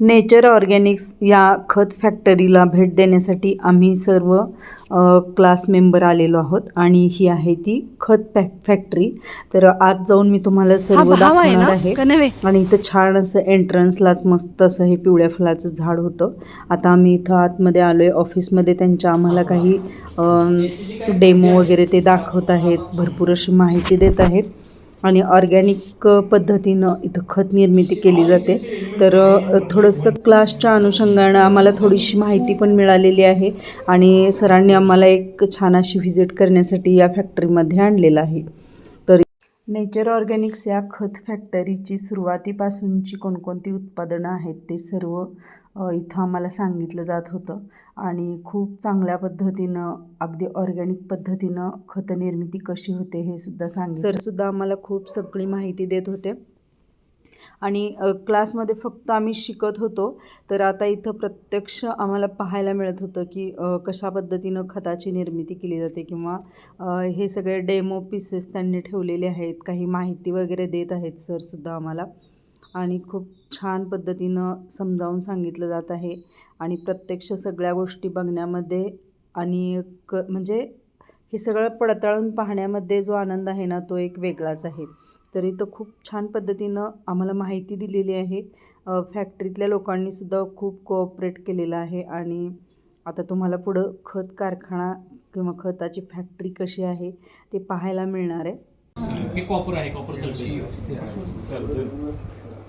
Nature Organics या खत फॅक्टरीला भेट देण्यासाठी आम्ही सर्व क्लास मेंबर आलेलो आहोत आणि ही आहे ती खत फॅक फॅक्टरी. तर आज जाऊन मी तुम्हाला सर्व दाखवणार? आहे? आणि इथं छान असं एंट्रन्सलाच मस्त असं हे पिवळ्या फुलाचं झाड होतं. आता आम्ही इथं आतमध्ये आलो आहे ऑफिसमध्ये त्यांच्या आम्हाला काही डेमो वगैरे ते दाखवत आहेत. भरपूर अशी माहिती देत आहेत. आणि ऑर्गॅनिक पद्धतीनं इथं खत निर्मिती केली जाते. तर थोडंसं क्लासच्या अनुषंगानं आम्हाला थोडीशी माहिती पण मिळालेली आहे आणि सरांनी आम्हाला एक छान अशी व्हिजिट करण्यासाठी या फॅक्टरीमध्ये आणलेलं आहे. तर नेचर ऑर्गॅनिक्स या खत फॅक्टरीची सुरुवातीपासूनची कोणकोणती उत्पादनं आहेत ते सर्व इथं आम्हाला सांगितलं जात होतं. आणि खूप चांगल्या पद्धतीनं अगदी ऑर्गॅनिक पद्धतीनं खत निर्मिती कशी होते हे सुद्धा सांग सरसुद्धा आम्हाला खूप सगळी माहिती देत होते. आणि क्लासमध्ये फक्त आम्ही शिकत होतो. तर आता इथं प्रत्यक्ष आम्हाला पाहायला मिळत होतं की कशा पद्धतीनं खताची निर्मिती केली जाते किंवा हे सगळे डेमो पीसेस त्यांनी ठेवलेले आहेत. काही माहिती वगैरे देत आहेत सरसुद्धा आम्हाला. आणि खूप छान पद्धतीनं समजावून सांगितलं जात आहे. आणि प्रत्यक्ष सगळ्या गोष्टी बघण्यामध्ये आणि क म्हणजे हे सगळं पडताळून पाहण्यामध्ये जो आनंद आहे ना तो एक वेगळाच आहे. तर इथं खूप छान पद्धतीनं आम्हाला माहिती दिलेली आहे. फॅक्टरीतल्या लोकांनीसुद्धा खूप कोऑपरेट केलेलं आहे. आणि आता तुम्हाला पुढं खत कारखाना किंवा खताची फॅक्टरी कशी आहे ते पाहायला मिळणार आहे. हे कॉपर आहे कॉपर सल्फेट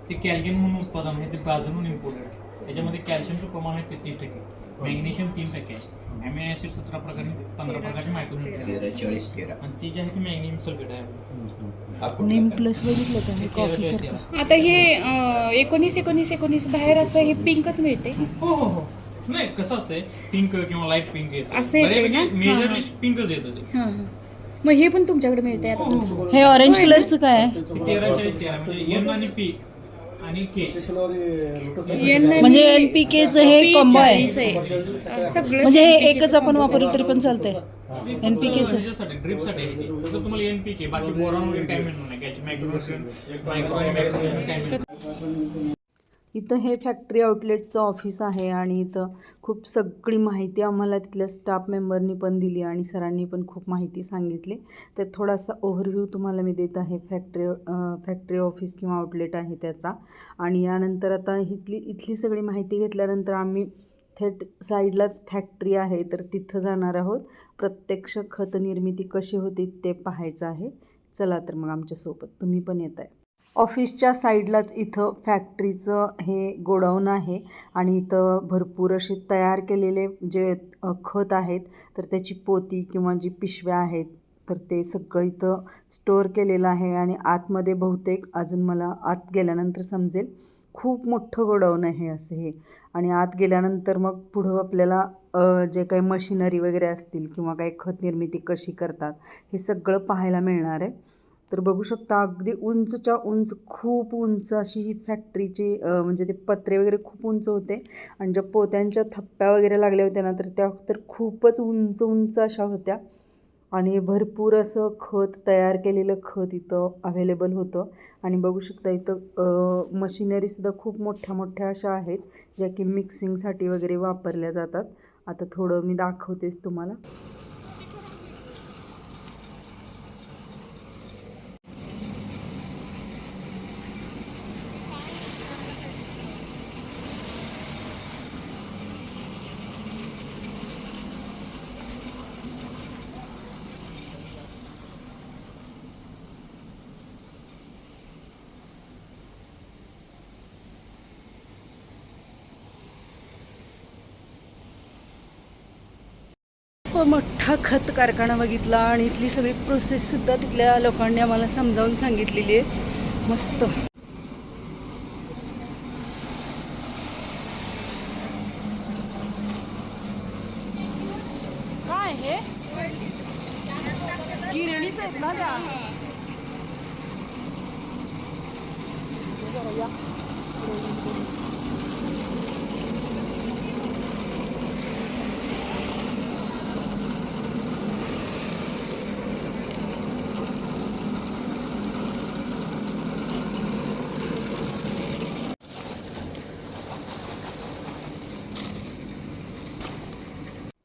ते कॅल्शियम म्हणून उत्पादन आहे ते ब्राझिलहून इम्पोर्टेड आहे. त्याच्यामध्ये कॅल्शियमचं प्रमाण आहे तेहतीस टक्के. मॅग्नेशियम तीन टक्के आहे. अमिनो ॲसिड सतरा प्रकारे पंधरा प्रकारचे तेरा चाळीस तेरा. आणि ती जी आहे ती मॅग्नेशियम सल्फेट आहे? नेम प्लस बघितलं का? ते तेरा कॉफी ते सारखं तेरा. आता हे अं, एकोणीस एकोणीस एकोणीस बाहेर असं हे पिंकच मिळते. हो हो हो. नाही कसं असतंय पिंक किंवा लाइट पिंक येतं. असं ना? हां, हां. पिंकच येतं ते. हां हां. मग हे पण तुमच्याकडे मिळते हो, आता. हो, हो. हे ऑरेंज कलरचं काय आहे? तेरा चाळीस तेरा. म्हणजे एन आणि पी म्हणजे NPK चं हे combo आहे. म्हणजे हे एकच आपण वापरलं तरी पण चालतंय. तुम्हाला एनपीके बाकी इथं हे फॅक्टरी आउटलेटचं ऑफिस आहे आणि इथं खूप सगळी माहिती आम्हाला तिथल्या स्टाफ मेंबरनी पण दिली आणि सरांनी पण खूप माहिती सांगितली. तर थोडासा ओव्हरव्ह्यू तुम्हाला मी देत आहे. फॅक्टरी फॅक्टरी ऑफिस किंवा आउटलेट आहे त्याचा. आणि यानंतर आता इथली इथली सगळी माहिती घेतल्यानंतर आम्ही थेट साईडलाच फॅक्टरी आहे तर तिथं जाणार आहोत. प्रत्यक्ष खत निर्मिती कशी होती ते पाहायचं आहे. चला तर मग आमच्यासोबत. तुम्ही पण येत आहे ऑफिसच्या साईडलाच इथं फॅक्टरीचं हे गोडाऊन आहे आणि इथं भरपूर असे तयार केलेले जे खत आहेत तर त्याची पोती किंवा जी पिशव्या आहेत तर ते सगळं इथं स्टोअर केलेलं आहे आणि आतमध्ये बहुतेक अजून मला आत गेल्यानंतर समजेल खूप मोठं गोडाऊन आहे असं हे. आणि आत गेल्यानंतर मग पुढं आपल्याला जे काही मशिनरी वगैरे असतील किंवा काही खत निर्मिती कशी करतात हे सगळं पाहायला मिळणार आहे. तर बघू शकता अगदी उंचच्या उंच खूप उंच अशी ही फॅक्टरीची म्हणजे ते पत्रे वगैरे खूप उंच होते. आणि ज्या पोत्यांच्या थप्प्या वगैरे लागल्या होत्या ना तर त्या तर खूपच उंच उंच अशा होत्या. आणि भरपूर असं खत तयार केलेलं खत इथं अवेलेबल होतं. आणि बघू शकता इथं मशिनरीसुद्धा खूप मोठ्या मोठ्या अशा आहेत ज्या की मिक्सिंगसाठी वगैरे वापरल्या जातात. आता थोडं मी दाखवतेच तुम्हाला. खूप मोठा खत कारखाना बघितला आणि इथली सगळी प्रोसेससुद्धा तिथल्या लोकांनी आम्हाला समजावून सांगितलेली आहे. मस्त. काय हे? गिरणीच आहेत ना त्या?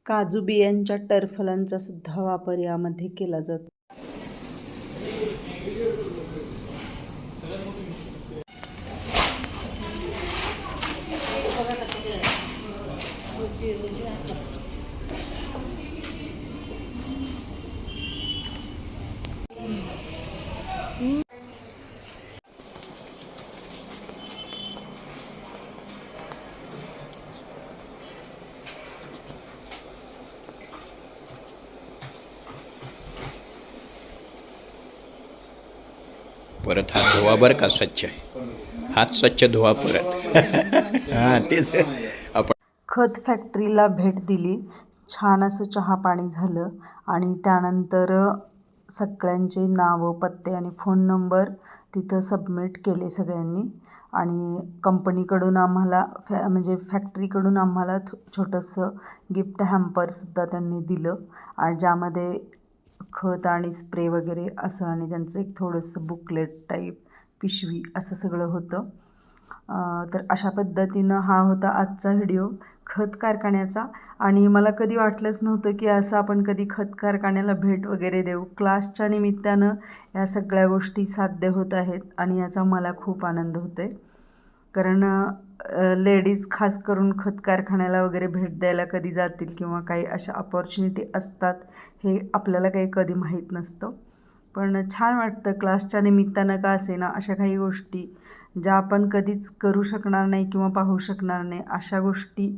काजू बियांच्या टरफलांचा सुद्धा वापर यामध्ये केला जातो. परत हात धुवा बरं का स्वच्छ? हात स्वच्छ धुवा परत. हां तेच. आपण खत फॅक्टरीला भेट दिली. छान असं चहा पाणी झालं. आणि त्यानंतर सगळ्यांचे नावं पत्ते आणि फोन नंबर तिथं सबमिट केले सगळ्यांनी. आणि कंपनीकडून आम्हाला फॅ म्हणजे फॅक्टरीकडून आम्हाला थो छोटंसं गिफ्ट हॅम्परसुद्धा त्यांनी दिलं. आणि ज्यामध्ये खत आणि स्प्रे वगैरे असं आणि त्यांचं एक थोडंसं बुकलेट टाईप पिशवी असं सगळं होतं. तर अशा पद्धतीनं हा होता आजचा व्हिडिओ खत कारखान्याचा. आणि मला कधी वाटलंच नव्हतं की असं आपण कधी खत कारखान्याला भेट वगैरे देऊ. क्लासच्या निमित्तानं या सगळ्या गोष्टी साध्य होत आहेत आणि याचा मला खूप आनंद होतो आहे कारण लेडीज खास करून खत कारखान्याला वगैरे भेट द्यायला कधी जातील किंवा काही अशा अपॉर्च्युनिटी असतात हे आपल्याला काही कधी माहीत नसतं. पण छान वाटतं क्लासच्या निमित्तानं का असे ना अशा काही गोष्टी ज्या आपण कधीच करू शकणार नाही किंवा पाहू शकणार नाही अशा गोष्टी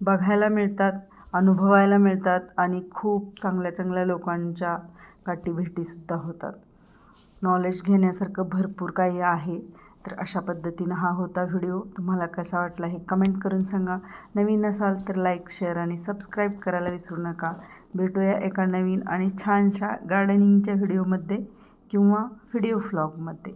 बघायला मिळतात अनुभवायला मिळतात आणि खूप चांगल्या चांगल्या लोकांच्या गाठीभेटीसुद्धा होतात. नॉलेज घेण्यासारखं भरपूर काही आहे. तर अशा पद्धतीनं हा होता व्हिडिओ. तुम्हाला कसा वाटला हे कमेंट करून सांगा. नवीन असाल तर लाईक शेअर आणि सबस्क्राईब करायला विसरू नका. भेटूया एका नवीन आणि छानशा गार्डनिंगच्या व्हिडिओमध्ये किंवा व्हिडिओ फ्लॉगमध्ये